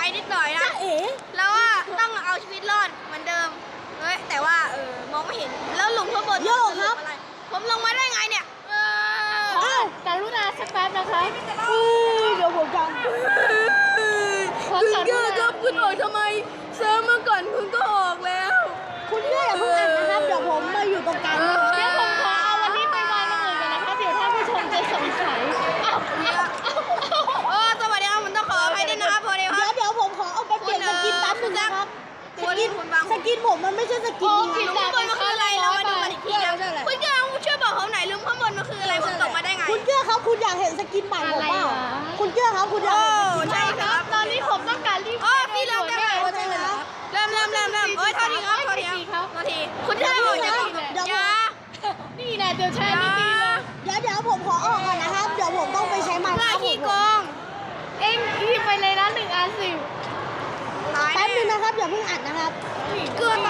ายนิดหน่อยนะแล้วว่าต้องเอาชีวิตรอดเหมือนเดิมเฮ้ยแต่ว่าเออมองไม่เห็นแล้วลุงข้างบนโยกครับ ผมลงมาได้ไงเนี่ยเอ้ากรุณาสักแป๊บนะคะ คุณอยากเห็นสกินใหม่ผมเปล่าคุณเชื่อเขาคุณอยากเห็นใช่ครับ ตอนนี้ผมต้องการรีบโอ้พี่เริ่มได้ไหกับเลยนะเริ่มเริ่มเริ่อ๊ยท่านี้ครับท่านี้ครับทีคุณเริ่มหมดยังยานี่แหละเดี๋ยวใช้ดีเเดี๋ยวเดี๋ยวผมขอออกก่อนนะครับ เดี๋ยวผมต้องไปใช้มันครับผมเอ็งรีบไปเลยนะหนึ่งอันสิแป๊บนึงนะครับอย่าเพิ่งอัดนะครับเกลือต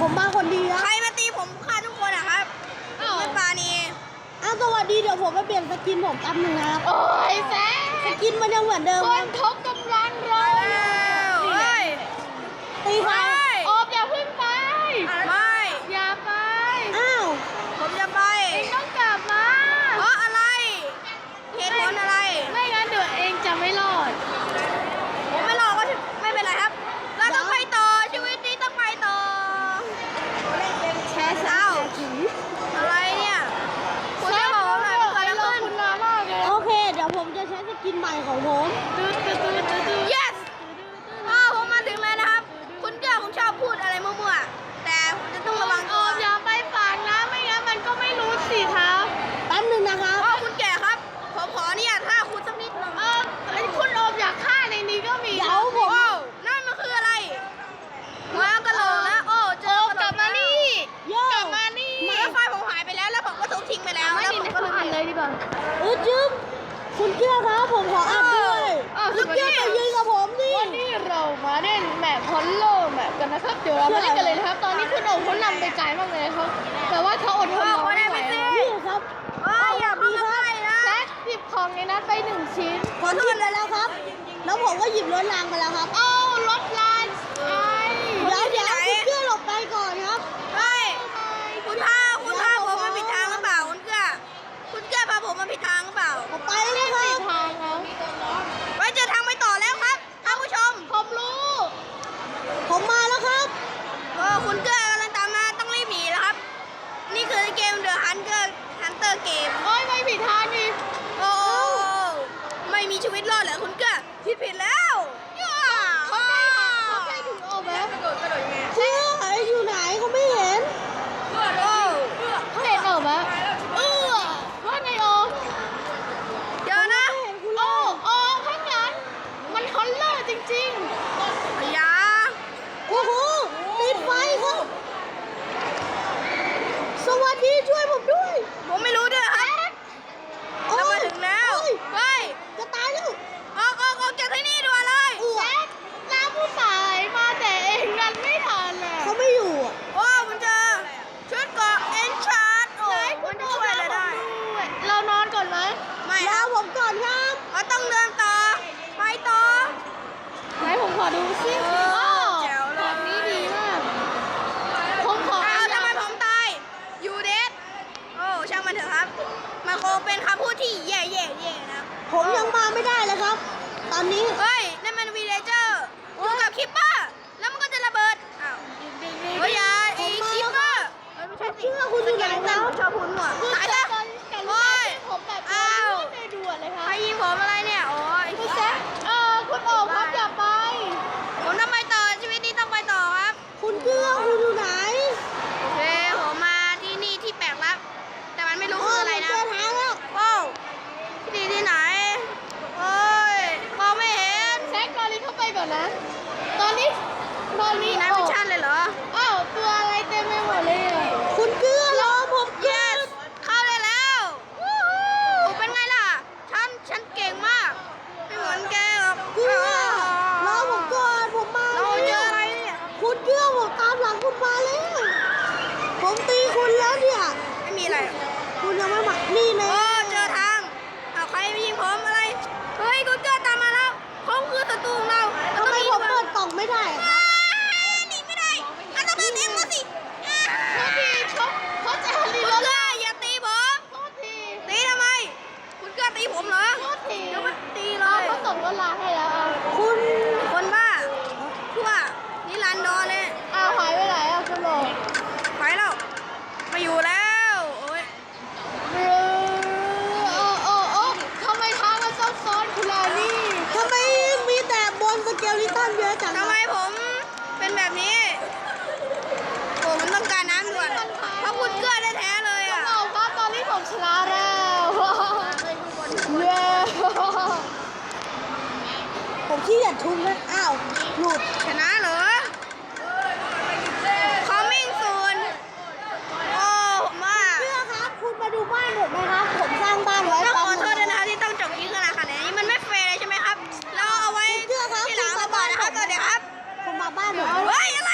ผมมาคนเดียวใครมาตีผมฆ่าทุกคนอะครับไม่ฟานีอ้าวสวัสดีเดี๋ยวผมไปเปลี่ยนสกินผมแป๊บหนึงนะครับโอ้ยแฟนสกินมันยังเหมือนเดิมคนทุบก เกี้ยครับผมขออัดด้วยเออ ลูกเกี้ยไปยิงกับผมดิวันนี้เรามาเล่นแมปฮอลโลแมปกันนะครับ เดี๋ยวเรามาเล่นกันเลยนะครับ ตอนนี้คุณโอ่งเขานำไปไกลมากเลยครับ แต่ว่าเขาอดทนรอไม่ไหวนี่ครับอ้ยอย่าพี่ไรนะแซคหยิบของในนั้นไปหนึ่งชิ้นขอโทษเลยแล้วครับ แล้วผมก็หยิบล้นลางไปแล้วครับ ผิดแล้ว คิปปอร์แล้วมันก็จะระเบิดอ้าวโอ้ยไอ้คิปเปอร์ เชื่อคุณอยู่ไหนแล้วชอบคุณหมดตายแล้ว อะไรคุณยังไม่มานี่เลย เจอทางเอาใครมายิงผมอะไร เฮ้ยกูเกิดตามมาแล้วเขาคือศัตรูของเรา ทำไมผมเปิดกล่องไม่ได้อะครับ หนีไม่ได้อันต้องเดินเองมาสิ โทษทีเขาเขาจะรี คุณ รถ เกลืออย่าตีผม โทษที ตีทำไม คุณเกลือตีผมเหรอ โทษที เดี๋ยวมันตีเล เอา ย เขาส่งรถล้างให้แล้วเอา คุณ คนบ้าทั่วนิรันดรเลย เอาหายไปไหนอะคุณโหล ไปแล้วไมาอยู่แล้วโอ้ย เออโอ้โอ้โอ้ทำไมทางมันซับซ้อนคุณลานี่ ทำไมมีแต่บนสเกลลิตันเยอะ จังทำไมผมเป็นแบบนี้โอ้มันต้องการน้ำด่วนเพราะคุณเกลือแท้ๆเลยอะเอาครับตอนนี้ผมชนะแล้วเย้ผมขี้เกียจทุนแล้วอ้าวหลุดชนะเหรอ coming soon โอ้ผมว่าเชื่อครับ คุณมาดูบ้านผมไหม Balo.